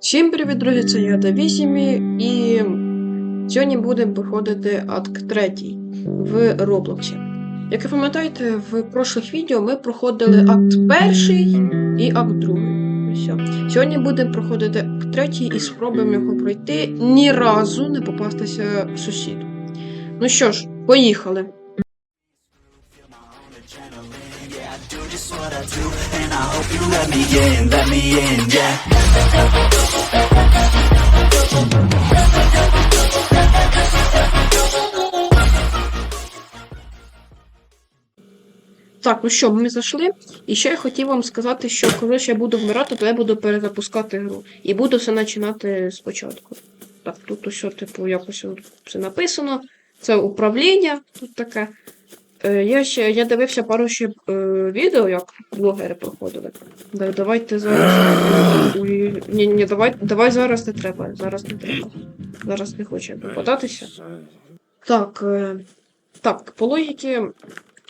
Всім привіт, друзі! Це я Давісімі, і сьогодні будемо проходити акт 3 в Роблоксі. Як ви пам'ятаєте, в прошлих відео ми проходили акт перший і акт другий. Все. Сьогодні будемо проходити акт третій і спробуємо його пройти ні разу не попастися сусіду. Ну що ж, поїхали. Так, ну що, ми зайшли. І ще я хотів вам сказати, що коли ж я буду вмирати, то я буду перезапускати гру. І буду все починати спочатку. Так, тут усе, типу, якось все написано. Це управління тут таке. Е, я ще я дивився пару ще е, відео, як блогери проходили. Да, давайте зараз. Ой, ні, ні, давай, давай зараз не треба. Зараз не треба. Зараз не хочу попадатися. Так, е, так, по логіки.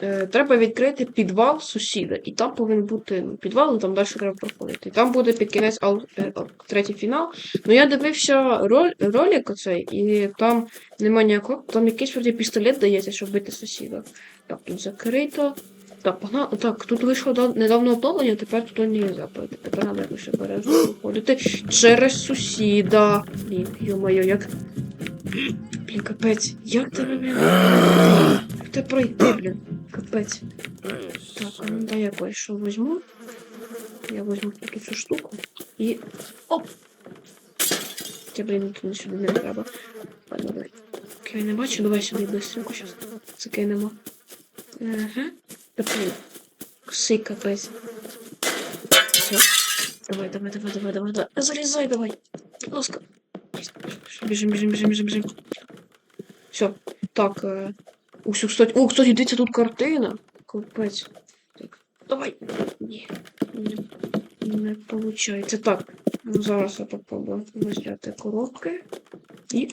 Е, треба відкрити підвал сусіда, і там повинен бути ну, підвал, і там далі треба проходити. І там буде під кінець ал, е, третій фінал. Ну я дивився роль, ролик оцей, і там нема ніякого. Там якийсь вроді пістолет дається, щоб бити сусіда. Так, тут закрито. Так, погнали. Так, тут вийшло да- недавно оновлення, тепер тут не пройти. Тепер треба якось обережно проходити через сусіда. Блін, йо-моє, як. Блін, капець, як тебе блін? Як тебе пройти, блін? Капець. Так, ну дай я кое-що возьму. Я возьму таку цю штуку і. Оп! Хоча, блін, тут сюди не треба. Ладно. Я не бачу, давай сюди быстренько щас. Закинемо. Ага. Тепер. Кси капець. Все. Давай, давай, давай, давай, давай, давай. Залізай, давай. Ласка. Біжим, біжим, біжим, біжим, біжим. Все. Так, е... Ось, кстати, о, кстати, дивіться, тут картина. Капець. Так, давай. Ні, не, не получається. Так, ну зараз я попробую взяти коробки. І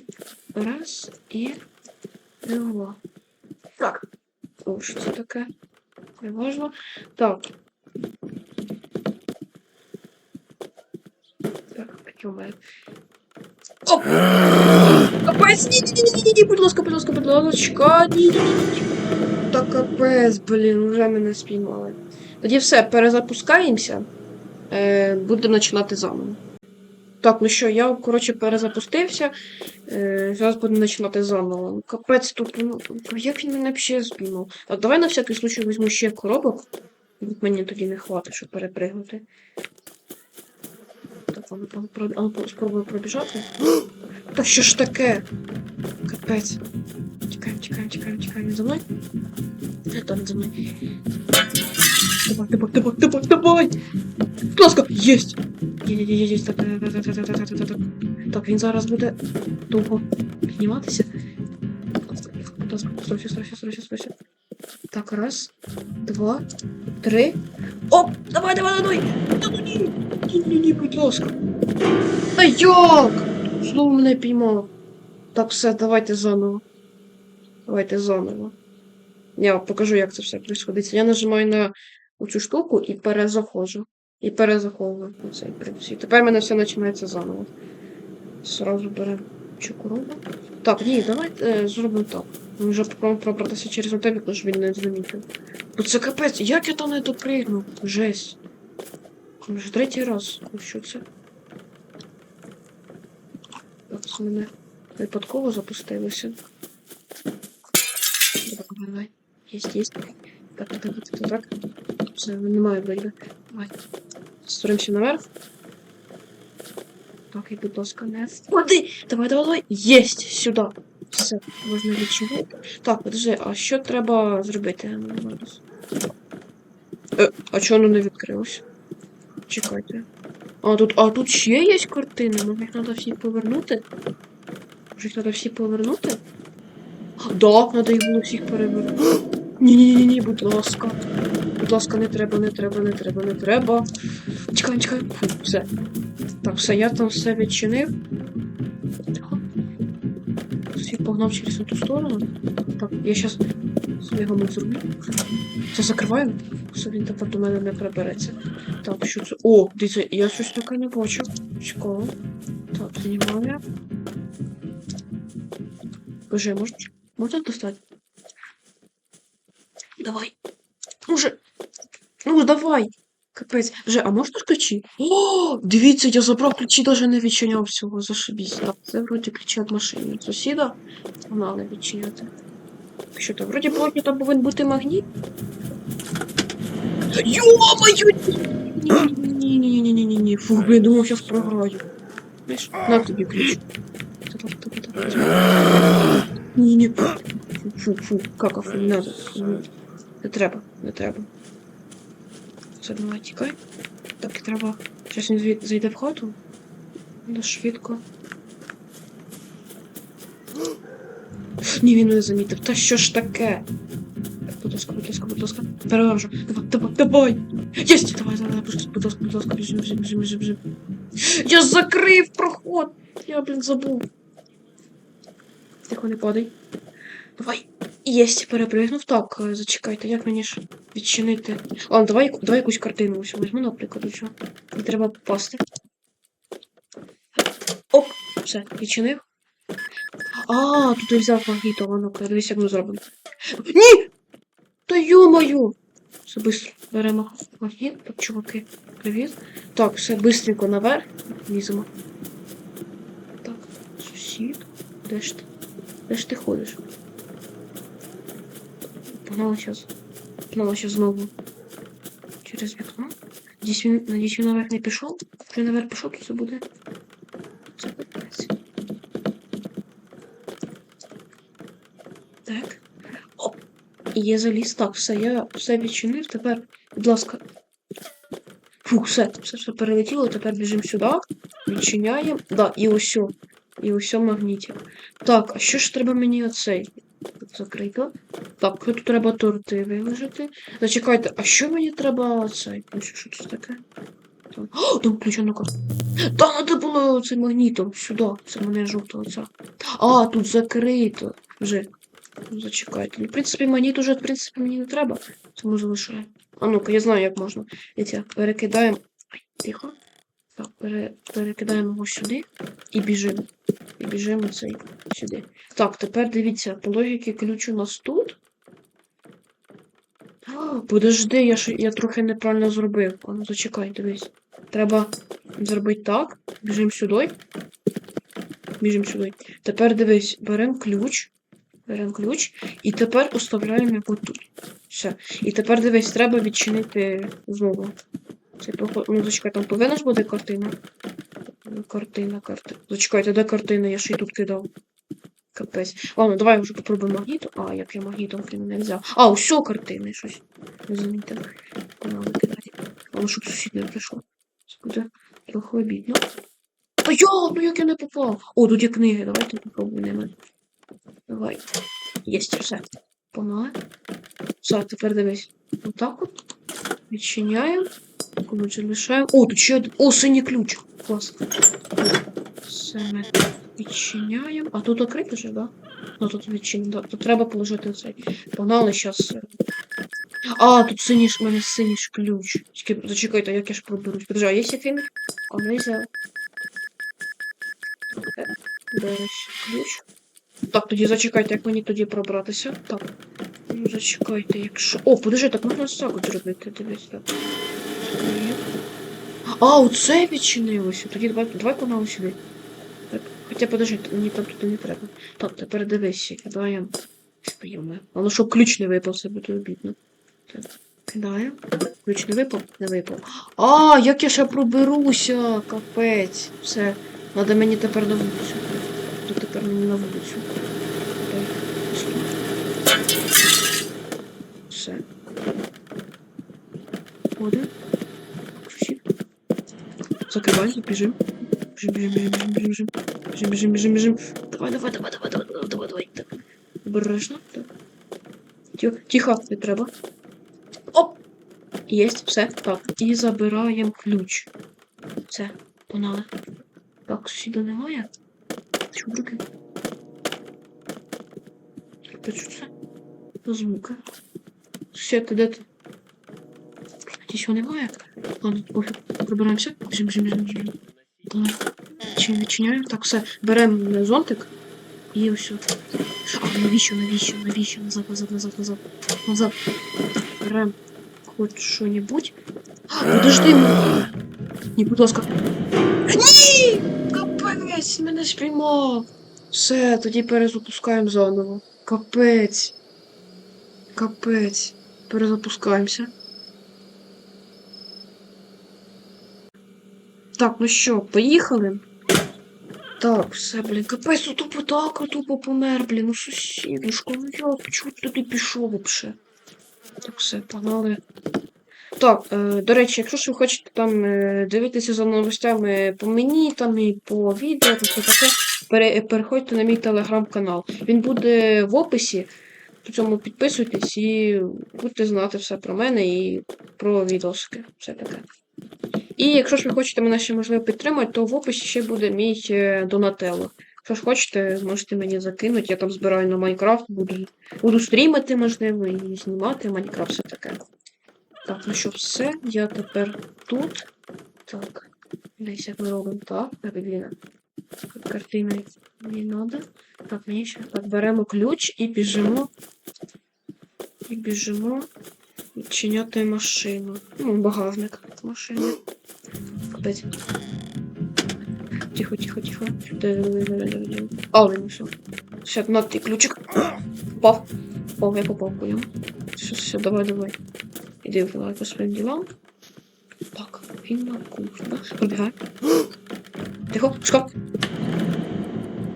раз, і два. Так. О, що це таке? Не важно. Так. Так, поднимаем. Оп! Капець, ні, ні, ні, ні, ні, будь ласка, будь ласка, будь ласка, ні, ні, ні. Та капець, блін, вже мене спіймали. Тоді все, перезапускаємося. Е, будемо починати заново. Так, ну що, я, коротше, перезапустився. Е, зараз будемо починати заново. Капець тут, ну, ну, як він мене взагалі спіймав? Так, давай на всякий случай візьму ще коробок. Мені тоді не хватить, щоб перепригнути але спробую пробіжати. Та що ж таке? Капець. Чекаємо, чекаємо, чекаємо, чекаємо за мною. Де там за мною? Давай, давай, давай, давай, давай! Будь ласка, єсть! Є, є, є, є, так, так, так. Так, він зараз буде довго підніматися. Будь ласка, будь ласка, стройся, стройся, стройся, стройся. Так, раз, два, три. Оп! Давай, давай, давай! Та ну ні! Будь ласка. Та як? Знову мене піймав. Так, все, давайте заново. Давайте заново. Я покажу, як це все відбувається. Я нажимаю на цю штуку і перезаходжу. І перезаховую цей принцип. Тепер в мене все починається заново. Сразу беремо коробу. Так, ні, давайте е, зробимо так. Ми вже попробуємо пробратися через отель, щоб він не замітив. Бо це капець, як я там не допригнув? Жесть. Вже третій раз. Ну, Що це? Так, з мене випадково запустилося. Давай. Єсть, єсть. Так, так, так, так. Все, немає вроді. Давай. Створимося наверх. Так, і будь ласка, не впади! Давай, давай, давай. Єсть! Сюди. Все, можна відчувати. Так, подожди, а що треба зробити? Е, а чого воно не відкрилося? Чекайте. А тут, а тут ще є картини, ну їх треба всі повернути. Може їх треба всі повернути? Да, треба їх було всіх перевернути. Ні, ні, ні, ні, будь ласка. Будь ласка, не треба, не треба, не треба, не треба. Чекай, чекай. Фу, все. Так, все, я там все відчинив. Погнав через ту сторону. Так, я щас його зроблю. Це закриваю. Все, він тепер до мене не прибереться. Так, що це? О, дивіться, я щось таке не бачу. Чекаю. Так, знімаю. Боже, можна, можна достати? Давай. Уже. Ну, давай. Капець. Вже, а можна ключі? О, дивіться, я забрав ключі, навіть не відчиняв всього. Зашибісь. Так, це вроді ключі від машини. Сусіда мали відчиняти. Що то, вроді плотні там повинен бути магніт. Йо-моє! Ні-ні-ні-ні-ні-ні-ні. Фу, блін, думав, зараз програю. Знаєш, на тобі ключ. Ні-ні. Фу, фу, фу, кака, фу, не надо. Не треба, не треба. Все, давай, тікай. Так, треба. Зараз він зайде в хату. Ну, швидко. Ні, він не замітив. Та що ж таке? Будь ласка, будь ласка, будь ласка. Перевожу. Давай, давай, давай. Єсть! Давай, давай, ласка, будь ласка, будь ласка, біжим, біжим, біжим, біжим, біжим. Я закрив проход! Я, блін, забув. Тихо, не падай. Давай. Єсть, перепригнув. Так, е, зачекайте, як мені ж відчинити. Ладно, давай, яку- давай якусь картину ось візьму, наприклад, що. Не треба попасти. Оп, все, відчинив. А, тут я взяв магніту, а ну-ка, дивись, як ми зробимо. Ні! Та ё-моё! Все быстро. Беремо магніт. Так, чуваки, привіт. Так, все быстренько наверх. Ліземо. Так, сусід. Де ж ти? Де ж ти ходиш? Погнали сейчас. Погнали сейчас знову. Через вікно. Надіюсь, він, надіюсь, він наверх не пішов. Якщо він наверх пішов, то це. Так. Оп. Є заліз. Так, все, я все відчинив. Тепер, будь ласка. Фух, все, все, все перелетіло. Тепер біжимо сюди. Відчиняємо. Да, і о, І ось магнітик. Так, а що ж треба мені оцей? Закрито. Так, тут треба торти виложити. Зачекайте, а що мені треба цей? Ну, що, це таке? Там. О, там ключа ну-ка. Та надо було цим магнітом сюди. Це мене жовто оця. А, тут закрито. Вже. Ну, Зачекайте. Ну, в принципі, магніт уже, в принципі, мені не треба. Тому залишаю. А ну-ка, я знаю, як можна. Дивіться, перекидаємо. Ай, тихо. Так, пере... перекидаємо його сюди і біжимо. І біжимо цей сюди. Так, тепер дивіться, по логіки ключ у нас тут. Подожди, я, ж, я трохи неправильно зробив. А ну зачекай, дивись. Треба зробити так. Біжимо сюди. Біжимо сюди. Тепер дивись, беремо ключ. Беремо ключ. І тепер оставляємо його тут. Все. І тепер дивись, треба відчинити знову. Це поход... Ну, зачекай, там повинна ж бути картина. Картина, картина. Зачекайте, де картина? Я ще й тут кидав. Капець. Ладно, давай вже попробуємо магнітом. А, як я магнітом хрен не взяв. А, усьо картини щось. Не замітив. Погнали щоб сусід не прийшов. Це буде трохи обідно. А я, ну як я не попав? О, тут є книги, давайте попробуємо. Давай. Єсть, все. Погнали. Все, тепер дивись. Отак от. Відчиняємо. Ключ залишаємо. О, тут ще один. О, синій ключ. Клас. Все відчиняємо. А тут окрито вже, да? Ну тут відчиняємо. Да. Тут треба положити цей. Погнали зараз. А, тут синій ж, у мене синій ж ключ. Тільки зачекайте, як я ж проберусь. Подожди, а є який? А не взяв. Береш ключ. Так, тоді зачекайте, як мені тоді пробратися. Так. Ну, зачекайте, якщо. О, подожди, так можна так от зробити, так. Ні. А, оце відчинилося. Тоді давай, давай погнали сюди. Хоча подожди, мені там тут не треба. Так, тепер дивись, кидаємо. Споємо. А ну щоб ключ не випав, це буде обідно. Кидаємо. Ключ не випав? Не випав. А, як я ще проберуся, капець. Все. Надо мені тепер на вулицю. Тут тепер мені на вулицю. Все. Ходимо. Закривай, біжим. Біжим, біжим, біжим, біжим, біжим. Біжим, біжим, біжим, біжим. Давай, давай, давай, давай, давай, давай, давай, давай. Так. Обережно. Так. Тихо, тихо, не треба. Оп! Єсть, все. Так. І забираємо ключ. Все, погнали. Так, сусіда немає. Та що це? Звуки. Сусід, де ти? Його немає? Ладно, пофіг. Пробираємося. Біжим, біжим, біжим, біжим. Давай. Чи відчиняємо? Так, все. Беремо зонтик. І от. А, навіщо, навіщо, навіщо? Назад, назад, назад, назад. Назад. Беремо хоч що-небудь. Подожди, ми... Ні, будь ласка. Ні! Капець, мене спіймав. Все, тоді перезапускаємо заново. Капець. Капець. Перезапускаємося. Так, ну що, поїхали? Так, все, блін, капець, ну тупо так, тупо помер, блін, ну сусідушко, ну як, чого туди пішов вообще? Так, все, погнали. Так, е, до речі, якщо ж ви хочете там е, дивитися за новостями по мені, там і по відео, то все таке, пере, переходьте на мій телеграм-канал. Він буде в описі. По цьому підписуйтесь і будете знати все про мене і про відосики. Все таке. І якщо ж ви хочете мене ще можливо підтримати, то в описі ще буде мій е, Донателло. Якщо ж хочете, можете мені закинути. Я там збираю на Майнкрафт, буду, буду стрімити, можливо, і знімати Майнкрафт, все таке. Так, ну що, все, я тепер тут. Так, десь як ми робимо так, так, Ліна. Картина не надо. Так, мені ще так, беремо ключ і біжимо. І біжимо відчиняти машину. Ну, багажник машини. Капець. Тихо, тихо, тихо. А, він все. Все, на ти ключик. Попав. Попав, я попав по ньому. Все, все, давай, давай. Іди давай по своїм ділам. Так, він на кухні. Пробігай. Тихо, шкаф.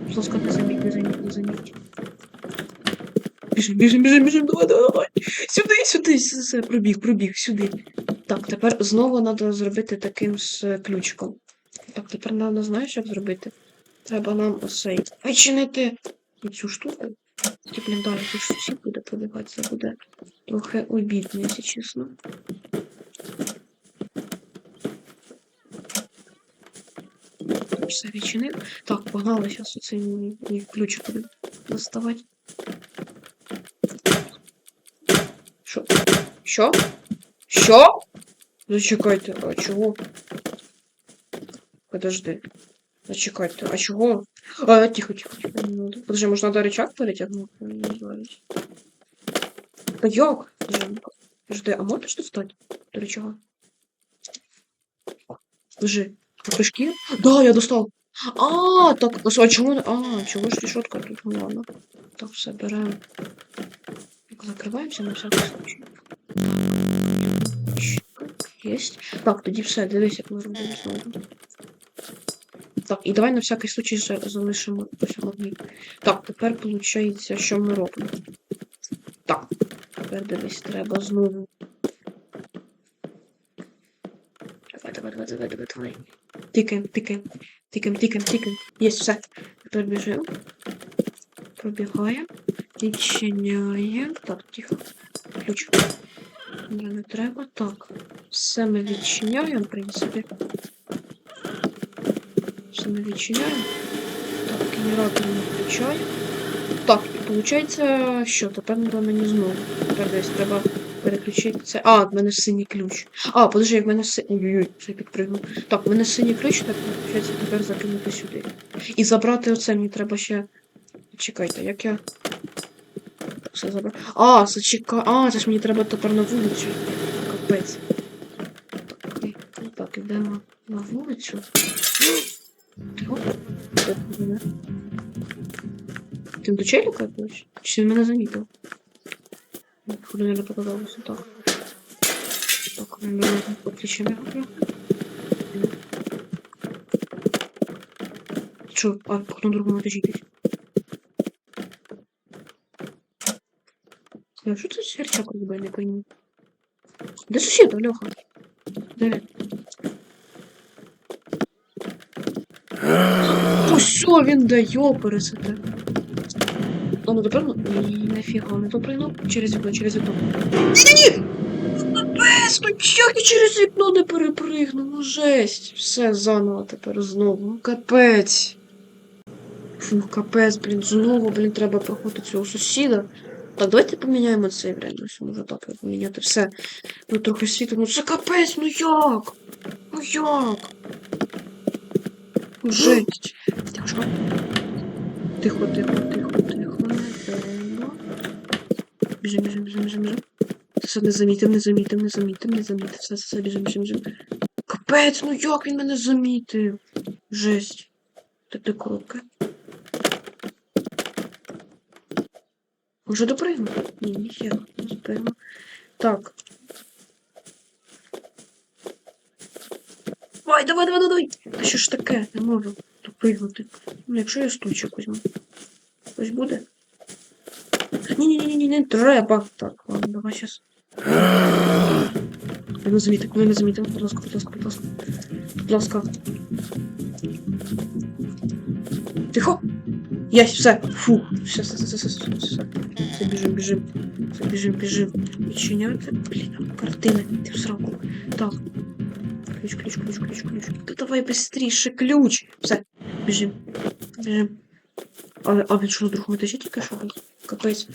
Будь ласка, не заміть, не заміть, не заміть. Біжим, біжим, біжим, біжим, давай, давай, давай. Сюди, сюди, пробіг, пробіг, сюди. Так, тепер знову треба зробити таким е, ключиком. Так, тепер треба, знаєш, як зробити? Треба нам осей вичинити цю штуку. Ті, блін, далі тут всі буде пробігати, буде трохи обідно, якщо чесно. Все відчинив. Так, погнали, зараз оцей ключик буде доставати. Що? Що? Зачекайте, а чого? Подожди. Зачекайте, а чого? А, тихо, тихо, тихо. Подожди, може надо рычаг перетягнути? Та як? Подожди, Подожди, а можеш достати до рычага? Подожди, крышки? Да, я достал. А, так, а чому? А, чого ж решетка тут? Ну ладно. Так. Так, Закриваємося на всякий случай. Есть. Так, тоді все, дивись, як ми робимо знову. Так, і давай на всякий случай за- залишимо ось магніт. Так, тепер виходить, що ми робимо. Так, тепер дивись, треба знову. Давай, давай, давай, давай, давай, давай. Тикаємо, тикаємо, тикаємо, тикаємо, тикаємо. Єсть, все. Тепер біжимо. Пробігаємо. Відчиняємо. Так, тихо. Ключ. Ні, не треба. Так. Все ми відчиняємо, в принципі. Все. Так, генератор не включаю. Так, і виходить, що тепер мені знову. Тепер десь треба це. А, в мене синій ключ. А, подожди, в мене синій. Це підпригнув. Так, в мене синій ключ, так виходить тепер закинути сюди. І забрати оце мені треба ще. Чекайте, як я. Все забрати. А, зачекай. А, це ж мені треба тепер на вулицю. Капець. Так, і- ну так, ідемо на вулицю. Оп, оп, мене. Ти до челіка якось? Чи він мене замітив? Походу не показалося так. Так, ми мене підключимо його. Що? А, потім другому дожитись. А що це серчак робить, я не пойму. Де сусід, Льоха? Де Ось що він дає пересити. А ну тепер ні, нафіга, не то прийняв через вікно, через вікно. Ні-ні-ні! Без, ну як я через вікно не перепригну, ну жесть. Все заново тепер знову. Ну, Капець. Фух, капець, блін, знову, блін, треба проходити цього сусіда. Так, давайте поміняємо цей реально, все може так поміняти. Все. Ну трохи світу, ну це капець, ну як? Ну як? Жесть. Тихо. Тихо, тихо, тихо, тихо, не треба. Біжим, біжим, біжим, біжим, біжим. Все, не замітив, не замітив, не замітив, не замітив. Все, все, все, біжим, біжим, біжим. Капець, ну як він мене замітив? Жесть. Та ти коробка. Уже допригнув? Ні, ніхера, не допригнув. Так. Ой, давай, давай, давай. Та що ж таке? Не можу допригнути. Ну, якщо я стульчик візьму. Ось буде. Ні-ні-ні, не треба. Так, ладно, давай щас. Я не замітив, мене не замітив. Будь ласка, будь ласка, будь ласка. Будь ласка. Тихо. Єсть, все. Фу. Все, все, все, все, все, все. Все, біжим, біжим. Все, біжим, біжим. Відчиняти. Блін, картини. Ти в сраку. Так. Ключ, ключ, ключ, ключ, ключ. Та давай быстріше, ключ. Все, біжим. Біжим. А, а він що другому етажі тільки що був? Капець.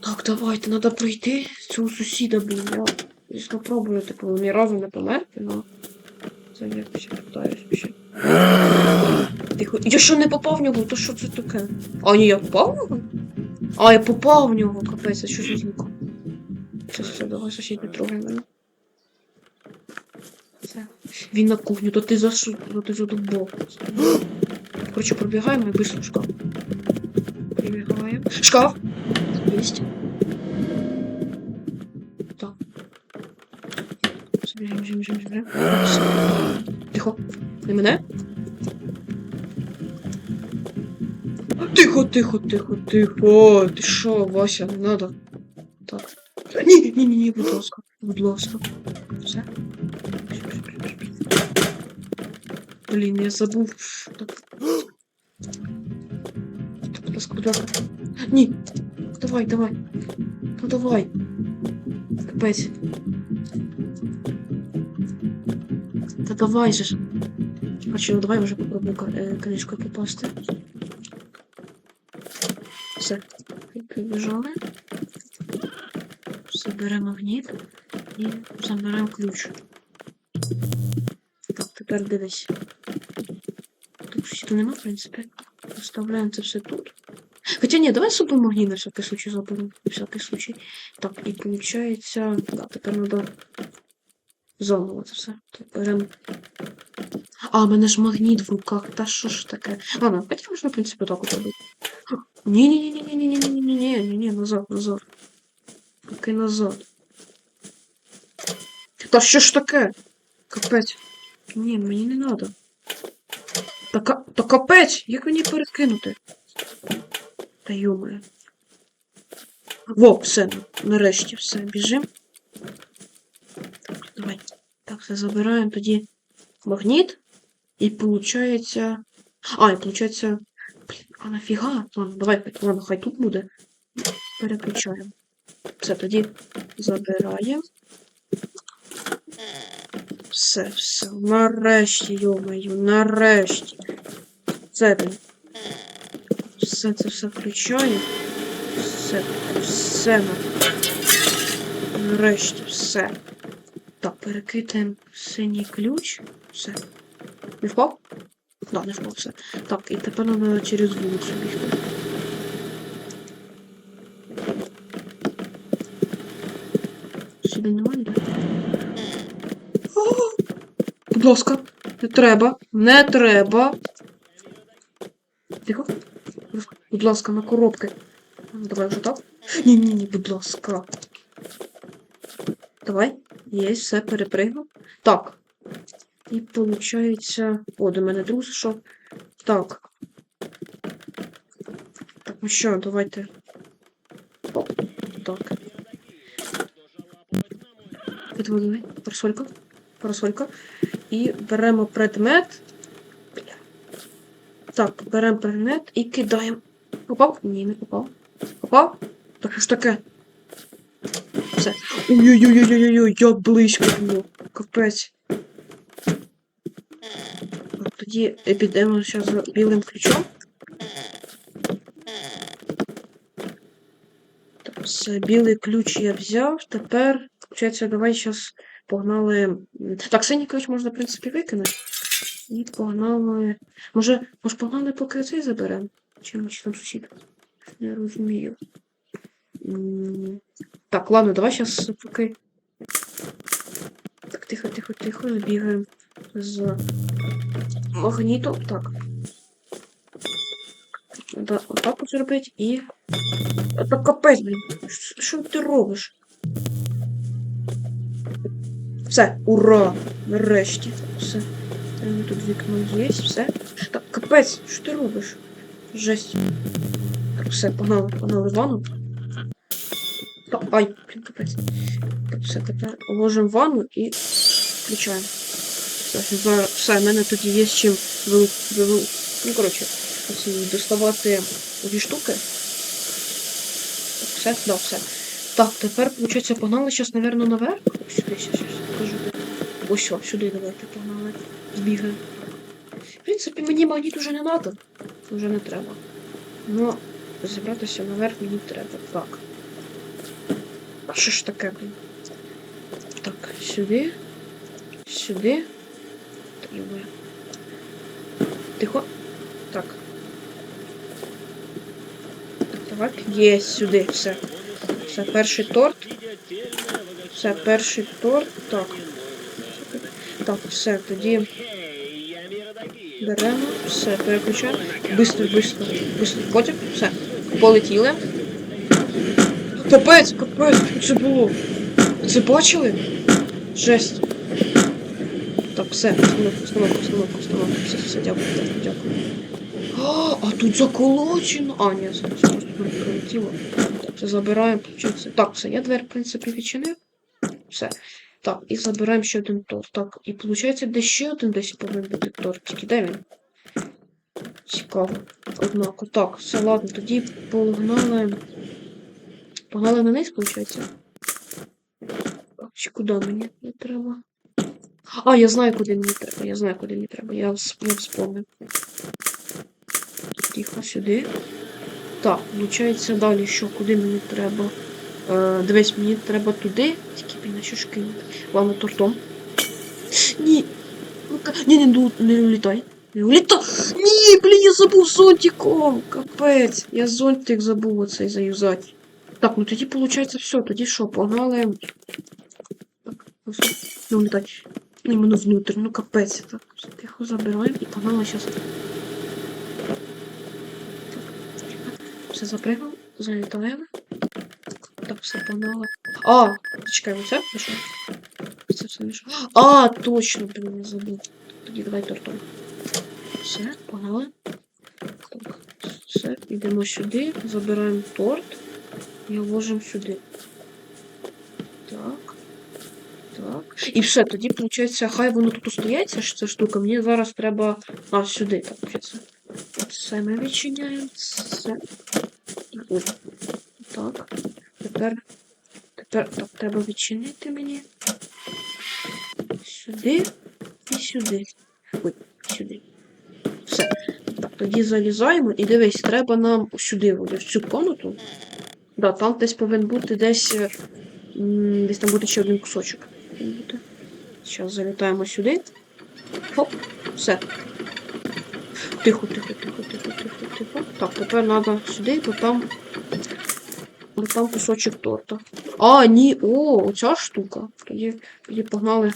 Так, давайте, треба пройти цього сусіда, блін. Я звісно пробую, типу, ні разу не померти, но це я ще питаюсь ще. Тихо. Я що не попав в нього? То що це таке? А ні, я попав в нього? А, я попав в нього, капець, а що за звук? Все, все, давай сусід не трогай мене. Все. Він на кухню, то ти зашу, то ти задубов. Короче, пробігаємо і быстро в шкаф. Прибігаємо. Шкаф! Есть. Так. Все, Біжим, біжим, біжим, біжим. Все. Тихо. Не мене? Тихо, тихо, тихо, тихо. Ти що, Вася, не надо. Так. Ні, ні, ні, ні, будь ласка. Будь ласка. Блін, я. Так. Будь ласка, будь ласка. Давай, давай. Ну давай. Капець. Та давай же. А що, ну давай вже попробую е, книжкою попасти. Все. Побіжали. Заберемо магніт і заберемо ключ. Так, тепер дивись. Тут нема, в принципі. Оставляємо це все тут. Хотя ні, давай супер магніт на всякий случай заберемо. На всякий случай. Так, і получається. Да, тепер треба заново це все. Так, беремо. А, в мене ж магніт в руках. Та що ж таке? Ладно, хотя можна, в принципі, так робити. ні ні ні ні ні ні ні ні ні ні ні ні назад, назад. Поки назад. Та що ж таке? Капець. Ні, мені не надо. Та, ка- та капець! Як мені перекинути? Та йомає. Во, все, нарешті все, біжим. Давай. Так, все забираємо тоді магніт. І получається. А, і получається. Блін, а нафіга? Ладно, давай, ладно, хай тут буде. Переключаємо. Все, тоді забираємо. Все, все. Нарешті, йомаю, нарешті. Це блін. Все це все включаю. Все, все. Нарешті, все. Так, перекидаємо синій ключ. Все. Не впав? Да, не впав, все. Так, і тепер нам треба через вулицю бігти. Сюди немає, ніде? О! Будь ласка, не треба, не треба. Тихо. Будь ласка, на коробки. Давай вже так. Ні, ні, будь ласка. Давай. Є, все, перепригнув. Так. І получається. О, до мене друг зайшов. Так. Так, ну що, давайте. Оп, так. Підводили. Парасолька. Парасолька. І беремо предмет. Так, беремо предмет і кидаємо. Попав? Ні, не попав. Попав? Так ж таке? Все. Ой-ой-ой-ой-ой, як близько було. Капець. Тоді підемо зараз за білим ключом. Так, все, білий ключ я взяв. Тепер, виходить, давай зараз погнали. Так, синій можна, в принципі, викинути. І погнали. Може, може погнали поки цей заберемо? Чи там сусід? Не розумію. Так, ладно, давай зараз поки. Так, тихо, тихо, тихо, збігаємо з магнітом. Так. Отак от зробити і. Так капець, блін. Що ти робиш? Все, ура! Нарешті. Все. Тут вікно є, все. Так, капець, що ти робиш? Жесть. Так, все, погнали, погнали в ванну. Так, ай, блін, капець. Так, все, тепер ложимо ванну і включаємо. Все, все, в мене тут є з чим вил, ну, коротше, доставати дві штуки. Так, все, да, все. Так, тепер, виходить, погнали зараз, напевно, наверх. Ось зараз, зараз покажу. Ось що, сюди давайте погнали. Збігаємо. В принципі, мені магніт уже не треба. Вже не треба. Ну, зібратися наверх мені треба. Так. Що ж таке, блін? Так, сюди. Сюди. Йоби. Тихо. Так. Так, є сюди, все. Все, перший торт. Все, перший торт. Так. Так, все, тоді беремо, все, переключаємо. Бистро, бистро, бистро. Потім, все. Полетіли. Капець, капець, це було? Це бачили? Жесть. Так, все, установка, установка, установка, установка. Все, все, дякую, дякую, дякую. А, а тут заколочено. А, ні, це просто прилетіло. Так, це забираємо, получається. Так, все, я двері, в принципі, відчинив. Все. Так, і забираємо ще один торт. Так, і виходить, де ще один десь повинен бути тортик. Де він? Цікаво. Однако. Так, все, ладно, тоді погнали. Погнали на низ, виходить. Чи куди мені не треба? А, я знаю, куди мені треба. Я знаю, куди мені треба. Я, вс- я вспомнив. Тихо, сюди. Так, виходить, далі що, куди мені треба? Е, дивись, мені треба туди. Тільки на що ж кинути? Ладно, тортом. Ні. Ні, не, ду- не улітай. Не улітай. Ні, блін, я забув зонтиком. Капець. Я зонтик забув оцей заюзати. Так, ну тоді виходить все. Тоді що, погнали. Так, ось, не улітай. Іменно внутрь, ну капець. Так, тихо забираємо і погнали зараз. Все запрыгав, залітаємо. Так, все погнали. А, чекай, все пішов? Це все пішов. А, точно, блін, я забув. Тоді давай тортом. Все, погнали. Так, все, йдемо сюди, забираємо торт і ложимо сюди. Так. Так. І все, тоді, виходить, хай воно тут стоїть, ж ця штука. Мені зараз треба. А, сюди, так, виходить. Все ми відчиняємо. Все. Ой. Так. Тепер. Тепер так, треба відчинити мені. Сюди і сюди. Ой, сюди. Все. Так, тоді залізаємо і дивись, треба нам сюди, в цю комнату. Да, там десь повинен бути десь. е, Десь там буде ще один кусочок. Зараз залітаємо сюди. Хоп, все. Тихо, тихо, тихо, тихо, тихо, тихо. Так, тепер треба сюди, бо там. Там кусочок торта. А, ні, о, оця штука. Тоді, тоді погнали.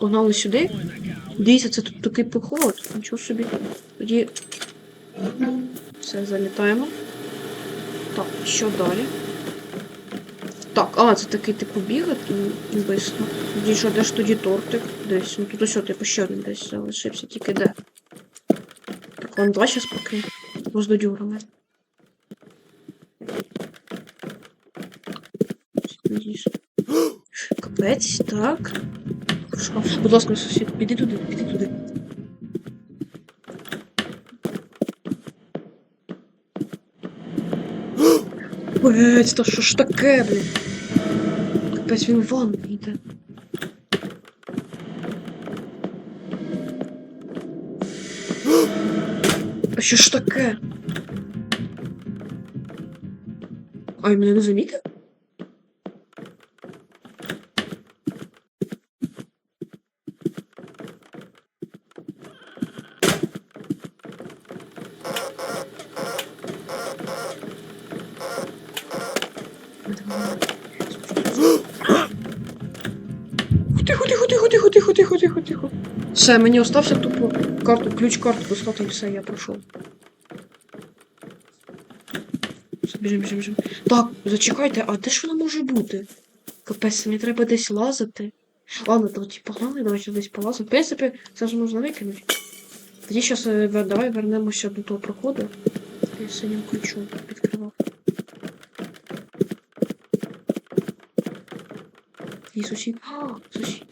Погнали сюди. Дивіться, це тут такий проход. Нічого собі. Тоді. Все, залітаємо. Так, що далі? Так, а, це такий типу бігати бистро. Тоді що, де ж тоді тортик? Десь. Ну тут ось, типу, ще один десь залишився, тільки де. Так, вам два щас поки роздодюрили. Надіюсь. Капець, так. Що? Будь ласка, сусід, піди туди, піди туди. Капець, та що ж таке, блін? Капець, він в ванну йде. А що ж таке? Ай, мене не замітив? Все, мені остався тупо карту, ключ карту пускати і все, я пройшов. Біжим, біжим, біжим. Так, зачекайте, а де ж вона може бути? Капець, мені треба десь лазити. Ладно, давайте погнали, давайте десь полазимо. В принципі, це ж можна викинути. Тоді зараз давай вернемося до того проходу. Я синім ключом відкривав. І сусід. Сусід.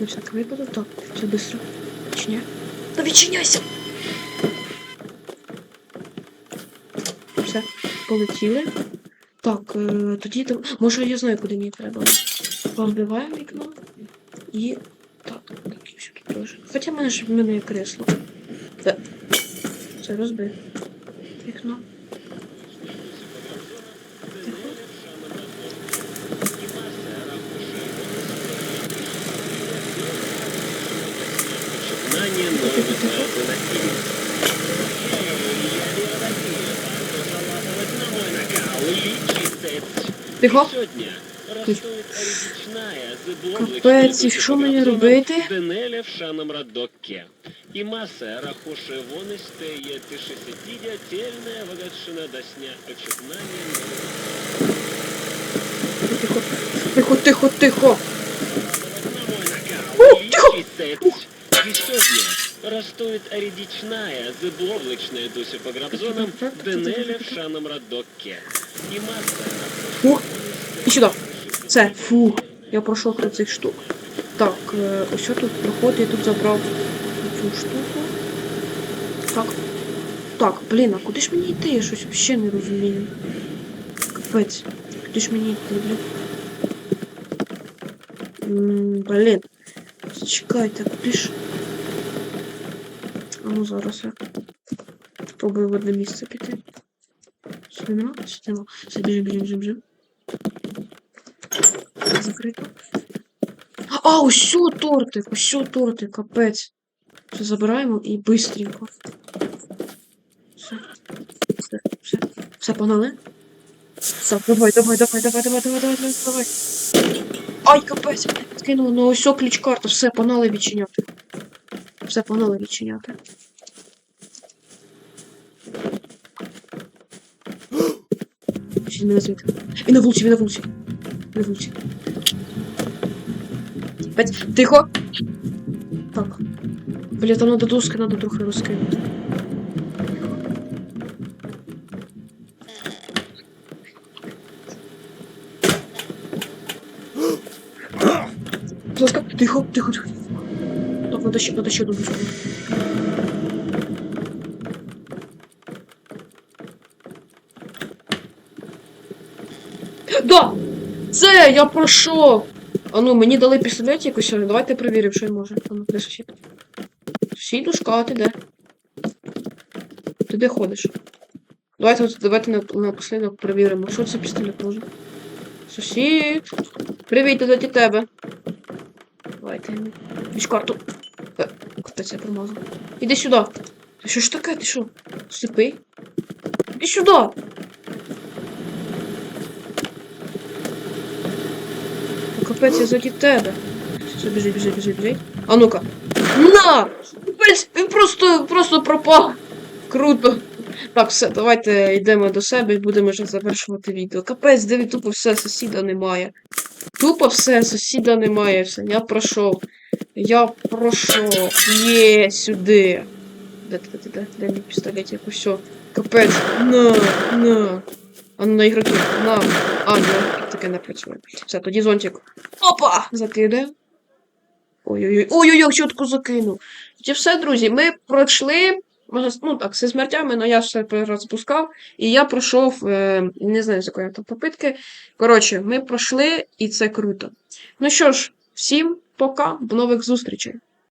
На всякий випадок. Так, все быстро. Відчиняй. Та відчиняйся! Все, полетіли. Так, тоді там. Може я знаю, куди мені треба. Розбиваємо вікно. І. Так, так, і все тут теж. Хоча в мене ж в мене є кресло. Е, Це розбив вікно. Тихо. Тихо, тихо. Тихо. Капець, і що мені робити? Денеля в Шанам Радокке. И масса рахоши вонистея тишися дідя тельная вагатшина до сня очернания. Тихо, тихо, тихо. О, тихо. Історія ростують арідічная, зибловличная по грабзонам Денеля в шаном радокке. И масса. Фу. И сюда. Це, фу. Я пройшов тут штук. Так, е, ось тут проход? я тут забрав цю штуку. Так. Так, блін, а куди ж мені йти? Я щось взагалі не розумію. Капець. Куди ж мені йти, блін? М, Блін. Чекайте, куди ж? А ну зараз я спробую в одне місце піти. Сюди нема? Сюди нема. Все, біжим, біжим, біжим, біжим. Закрито. А, ось тортик, ось тортик, капець. Все забираємо і бистренько. Все. Все, все. Все, погнали. Все, давай, давай, давай, давай, давай, давай, давай, давай, давай. Ай, капець, блядь, скинула, ну ось ключ карта, все, погнали відчиняти. Все, погнали відчиняти. Ще не звідки. Він на вулиці, він на вулиці. На вулиці. Тихо. Так. Бля, там надо доски, надо трохи розкинути. Будь ласка, тихо, тихо, тихо. Так, надо ще, надо ще одну доску. Да! Це я пройшов! А ну, мені дали пістолет якось, давайте перевіримо, що він може. А ну, де сусід? Сусідушка, а ти де? Ти де ходиш? Давайте, давайте на, напослідок перевіримо, що це пістолет може. Сусід! Привіт, для тебе. Давайте. Віч карту. Е, Капець, я промазав. Іди сюди. Ти що ж таке? Ти що? Сліпий? Іди сюди! Капець, я заді тебе. Все, біжи, біжи, біжи, біжи. А ну-ка. На! Капець, він просто, просто пропав. Круто. Так, все, давайте йдемо до себе і будемо вже завершувати відео. Капець, диви, тупо все, сусіда немає. Тупо все, сусіда немає. Все, я пройшов. Я пройшов. Є, сюди. Де, де, де, де, де мій пістолетик? Все. Капець. На, на. А ну на ігроки. На. А, ні, таке не працює. Все, тоді зонтик. Опа! Закидаємо. Ой-ой-ой. Ой-ой-ой, чітко закинув. Це все, друзі, ми пройшли. Ну так, зі смертями, але я все розпускав. І я пройшов, е, не знаю, з якої там попитки. Коротше, ми пройшли, і це круто. Ну що ж, всім пока, до нових зустрічей.